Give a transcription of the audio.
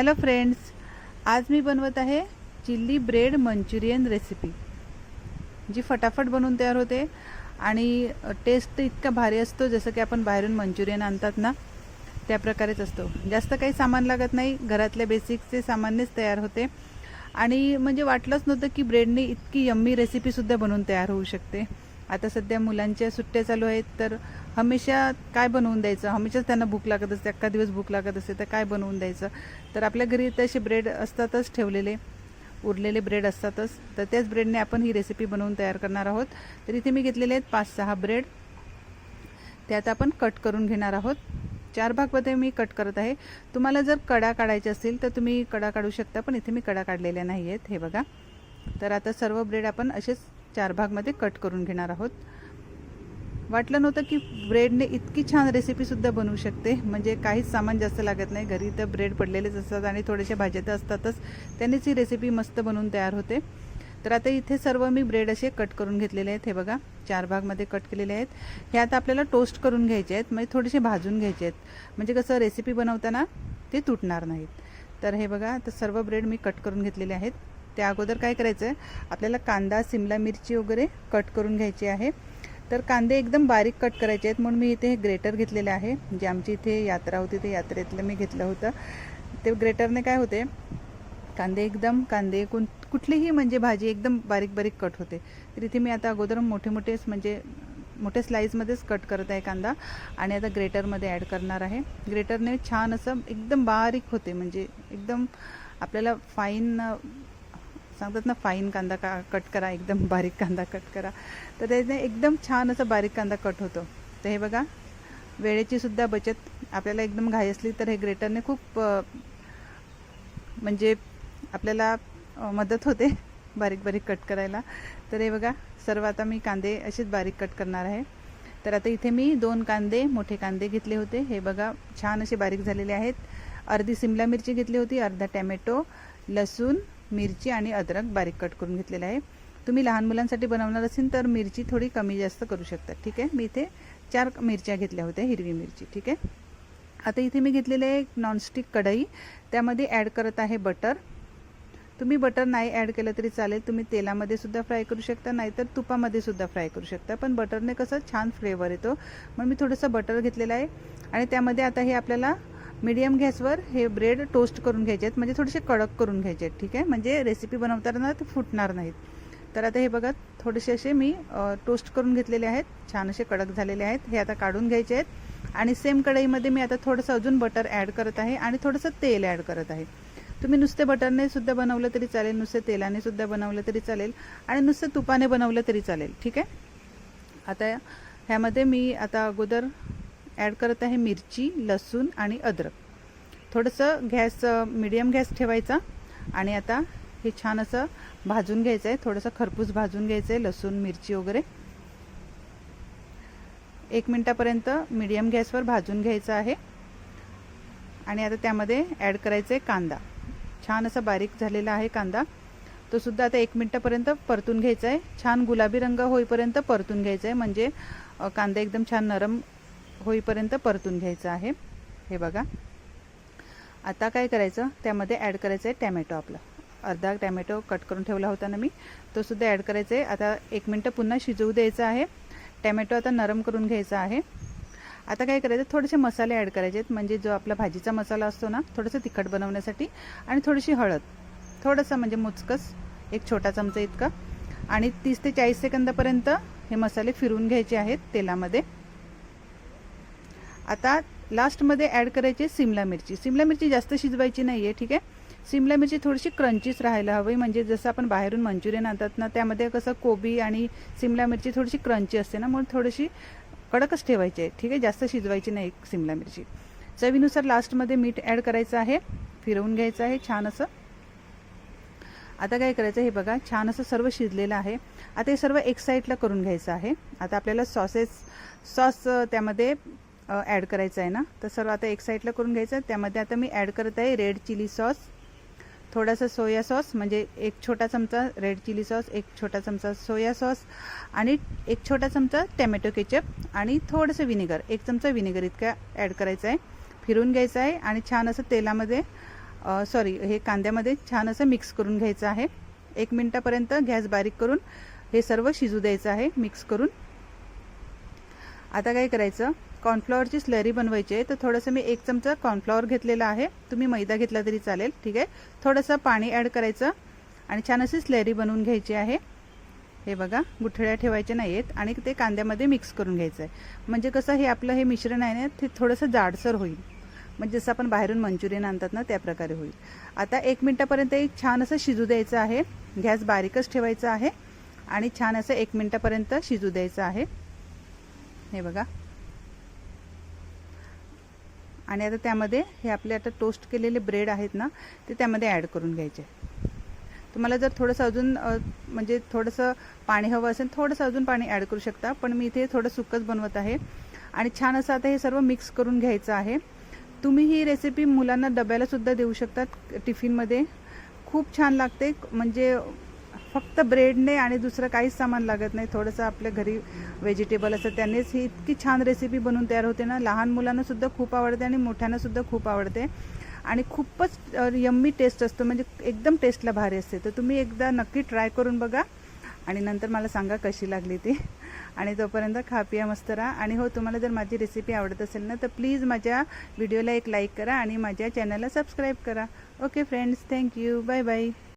Hello friends आज मी बनवत आहे चिल्ली ब्रेड मंचुरियन रेसिपी जी फटाफट बनवून तयार होते आणि टेस्ट तर इतका भारी असतो जसं की आपण बाहेरून मंचुरियन आणतात ना त्या प्रकारेच असतो. जास्त काही सामान लागत नाही घरातल्या बेसिकचे सामाननेच तयार होते. आणि म्हणजे वाटलंच नव्हतं की ब्रेडने इतकी यम्मी रेसिपीसुद्धा बनवून तयार होऊ शकते. आता सध्या मुलांच्या सुट्ट्या चालू आहेत तर हमेशा काय बनवून द्यायचं? हमेशाच त्यांना भूक लागत असते अख्खा दिवस भूक लागत असते तर काय बनवून द्यायचं? तर आपल्या घरी तसे ब्रेड असतातच ठेवलेले उरलेले ब्रेड असतातच. तर त्याच ब्रेडने आपण ही रेसिपी बनवून तयार करणार आहोत. तर इथे मी घेतलेले आहेत पाच सहा ब्रेड. ते आता आपण कट करून घेणार आहोत. चार भागमध्ये मी कट करत आहे. तुम्हाला जर कडा काढायचे असतील तर तुम्ही कडा काढू शकता पण इथे मी कडा काढलेल्या नाही आहेत हे बघा. तर आता सर्व ब्रेड आपण असेच चार भागमध्ये कट करून घेणार आहोत. वाटलं नव्हतं की ब्रेडने इतकी छान रेसिपीसुद्धा बनवू शकते. म्हणजे काहीच सामान जास्त लागत नाही. घरी तर ब्रेड पडलेलेच असतात आणि थोडेसे भाज्या तर असतातच. त्यांनीच ही रेसिपी मस्त बनवून तयार होते. तर आता इथे सर्व मी ब्रेड असे कट करून घेतलेले आहेत. हे बघा चार भागमध्ये कट केलेले आहेत. हे आता आपल्याला टोस्ट करून घ्यायचे आहेत. म्हणजे थोडेसे भाजून घ्यायचे आहेत. म्हणजे कसं रेसिपी बनवताना ते तुटणार नाहीत. तर हे बघा आता सर्व ब्रेड मी कट करून घेतलेले आहेत. त्या अगोदर काय करायचं आहे आपल्याला कांदा सिमला मिरची वगैरे कट करून घ्यायची आहे. तर कांदे एकदम बारीक कट करायचे आहेत म्हणून मी इथे हे ग्रेटर घेतलेलं आहे जे आमची इथे यात्रा होती ते यात्रेतलं मी घेतलं होतं. ते ग्रेटरने काय होते कांदे एकदम कांदे कोण कुठलीही म्हणजे भाजी एकदम बारीक बारीक कट होते. तर इथे मी आता अगोदर मोठे मोठेच म्हणजे मोठ्या स्लाईजमध्येच कट करत आहे कांदा आणि आता ग्रेटरमध्ये ॲड करणार आहे. ग्रेटरने छान असं एकदम बारीक होते म्हणजे एकदम आपल्याला फाईन सांगतात ना फाईन कांदा का कट करा एकदम बारीक कांदा कट करा. तर त्याने एकदम छान असं बारीक कांदा कट होतो. तर हे बघा वेळेची सुद्धा बचत. आपल्याला एकदम घाई असली तर हे ग्रेटरने खूप म्हणजे आपल्याला मदत होते बारीक बारीक कट करायला. तर हे बघा सर्व आता मी कांदे असेच बारीक कट करणार आहे. तर आता इथे मी दोन कांदे मोठे कांदे घेतले होते. हे बघा छान असे बारीक झालेले आहेत. अर्धी सिमला मिरची घेतली होती अर्धा टॅमॅटो लसूण मिरची आणि अद्रक बारीक कट करून घेतलेलं आहे. तुम्ही लहान मुलांसाठी बनवणार असेल तर मिरची थोडी कमी जास्त करू शकता. ठीक आहे? मी इथे चार मिरच्या घेतल्या होत्या हिरवी मिरची. ठीक आहे? आता इथे मी घेतलेले आहे एक नॉनस्टिक कढई. त्यामध्ये ॲड करत आहे बटर तुम्ही बटर नाही ॲड केलं तरी चालेल. तुम्ही तेलामध्ये सुद्धा फ्राय करू शकता नाहीतर तुपामध्ये सुद्धा फ्राय करू शकता. पण बटरने कसं छान फ्लेवर येतो. मग मी थोडंसं बटर घेतलेलं आहे. आणि त्यामध्ये आता हे आपल्याला मीडियम गॅसवर हे ब्रेड टोस्ट करून घ्यायचे आहेत म्हणजे थोडेसे कडक करून घ्यायचे आहेत ठीक आहे? म्हणजे रेसिपी बनवताना ते फुटणार नाहीत. तर आता हे बघा थोडेसे असे मी टोस्ट करून घेतलेले आहेत. छान असे कडक झालेले आहेत. हे आता काढून घ्यायचे आहेत. आणि सेम कढईमध्ये मी आता थोडंसं अजून बटर ॲड करत आहे आणि थोडंसं तेल ॲड करत आहे. तुम्ही नुसते बटरने सुद्धा बनवलं तरी चालेल नुसते तेलाने सुद्धा बनवलं तरी चालेल आणि नुसतं तुपाने बनवलं तरी चालेल ठीक आहे? आता ह्यामध्ये मी आता अगोदर ॲड करत आहे मिरची लसूण आणि अद्रक. थोडंसं गॅस मिडियम गॅस ठेवायचा आणि आता हे छान असं भाजून घ्यायचं आहे थोडंसं खरपूस भाजून घ्यायचं आहे लसूण मिरची वगैरे. एक मिनटापर्यंत मिडियम गॅसवर भाजून घ्यायचं आहे. आणि आता त्यामध्ये ॲड करायचं आहे कांदा. छान असा बारीक झालेला आहे कांदा. तो सुद्धा आता एक मिनटापर्यंत परतून घ्यायचा आहे छान गुलाबी रंग होईपर्यंत परतून घ्यायचा आहे म्हणजे कांदा एकदम छान नरम होईपर्यंत परतून घ्यायचं आहे. हे बघा. आता काय करायचं? त्यामध्ये ॲड करायचं आहे टॅमॅटो आपला. अर्धा टॅमॅटो कट करून ठेवला होता ना मी. तो सुद्धा ॲड करायचा आहे आता एक मिनटं पुन्हा शिजवू द्यायचा आहे. टॅमॅटो आता नरम करून घ्यायचा आहे. आता काय करायचं? थोडेसे मसाले ॲड करायचे आहेत म्हणजे जो आपला भाजीचा मसाला असतो ना थोडंसं तिखट बनवण्यासाठी आणि थोडीशी हळद. थोडंसं म्हणजे मोजकस एक छोटा चमचा इतका. आणि तीस ते चाळीस सेकंदापर्यंत हे मसाले फिरवून घ्यायचे आहेत तेलामध्ये. आता लास्टमध्ये ॲड करायची आहे सिमला मिरची. सिमला मिरची जास्त शिजवायची नाही आहे ठीक आहे? सिमला मिरची थोडीशी क्रंचीच राहायला हवी म्हणजे जसं आपण बाहेरून मंचुरियन आणतात ना त्यामध्ये कसं कोबी आणि सिमला मिरची थोडीशी क्रंची असते ना म्हणून थोडीशी कडकच ठेवायची आहे ठीक आहे? जास्त शिजवायची नाही सिमला मिरची. चवीनुसार लास्टमध्ये मीठ ॲड करायचं आहे फिरवून घ्यायचं आहे छान असं. आता काय करायचं हे बघा छान असं सर्व शिजलेलं आहे. आता हे सर्व एक साईडला करून घ्यायचं आहे. आता आपल्याला सॉसेस सॉस त्यामध्ये ॲड करायचं आहे ना? तर सर्व आता एक साईडला करून घ्यायचं त्यामध्ये आता मी ॲड करत आहे रेड चिली सॉस थोडासा सोया सॉस म्हणजे एक छोटा चमचा रेड चिली सॉस एक छोटा चमचा सोया सॉस आणि एक छोटा चमचा टॅमॅटो केचप आणि थोडंसं विनेगर एक चमचा विनेगर इतका ॲड करायचं आहे. फिरून घ्यायचं आहे आणि छान असं तेलामध्ये सॉरी हे कांद्यामध्ये छान असं मिक्स करून घ्यायचं आहे. एक मिनटापर्यंत गॅस बारीक करून हे सर्व शिजू द्यायचं आहे मिक्स करून. आता काय करायचं? कॉर्नफ्लॉवरची स्लरी बनवायची आहे. तर थोडंसं मी एक चमचा कॉर्नफ्लॉवर घेतलेला आहे. तुम्ही मैदा घेतला तरी चालेल. ठीक आहे? थोडंसं पाणी ॲड करायचं. आणि छान अशी स्लरी बनवून घ्यायची आहे. हे बघा गुठळ्या ठेवायच्या नाही आहेत आणि ते कांद्यामध्ये मिक्स करून घ्यायचं आहे म्हणजे कसं हे आपलं हे मिश्रण आहे ना ते थोडंसं जाडसर होईल. म्हणजे जसं आपण बाहेरून मंचुरियन आणतात ना त्या प्रकारे होईल. आता एक मिनटापर्यंत एक छान असं शिजू द्यायचं आहे. गॅस बारीकच ठेवायचा आहे. आणि छान असं एक मिनटापर्यंत शिजू द्यायचं आहे. हे बघा. आणि आता त्यामध्ये हे आपले आता टोस्ट केलेले ब्रेड आहेत ना ते त्यामध्ये ॲड करून घ्यायचे. तुम्हाला जर थोडंसं अजून म्हणजे थोडंसं पाणी हवं असेल थोडंसं अजून पाणी ॲड करू शकता. पण मी इथे थोडं सुकच बनवत आहे. आणि छान असं आता हे सर्व मिक्स करून घ्यायचं आहे. तुम्ही ही रेसिपी मुलांना डब्याला सुद्धा देऊ शकतात टिफिनमध्ये. खूप छान लागते. म्हणजे फक्त ब्रेडने आणि दुसरं काहीच सामान लागत नाही. थोडंसं आपल्या घरी व्हेजिटेबल असतं त्यांनीच ही इतकी छान रेसिपी बनवून तयार होते ना. लहान मुलांनासुद्धा खूप आवडते आणि मोठ्यांनासुद्धा खूप आवडते. आणि खूपच यम्मी टेस्ट असतो. म्हणजे एकदम टेस्टला भारी असते. तर तुम्ही एकदा नक्की ट्राय करून बघा. आणि नंतर मला सांगा कशी लागली ती. आणि तोपर्यंत खा पिया मस्त राहा. आणि हो तुम्हाला जर माझी रेसिपी आवडत असेल ना तर प्लीज माझ्या व्हिडिओला एक लाईक करा आणि माझ्या चॅनलला सबस्क्राईब करा. Okay friends thank you bye bye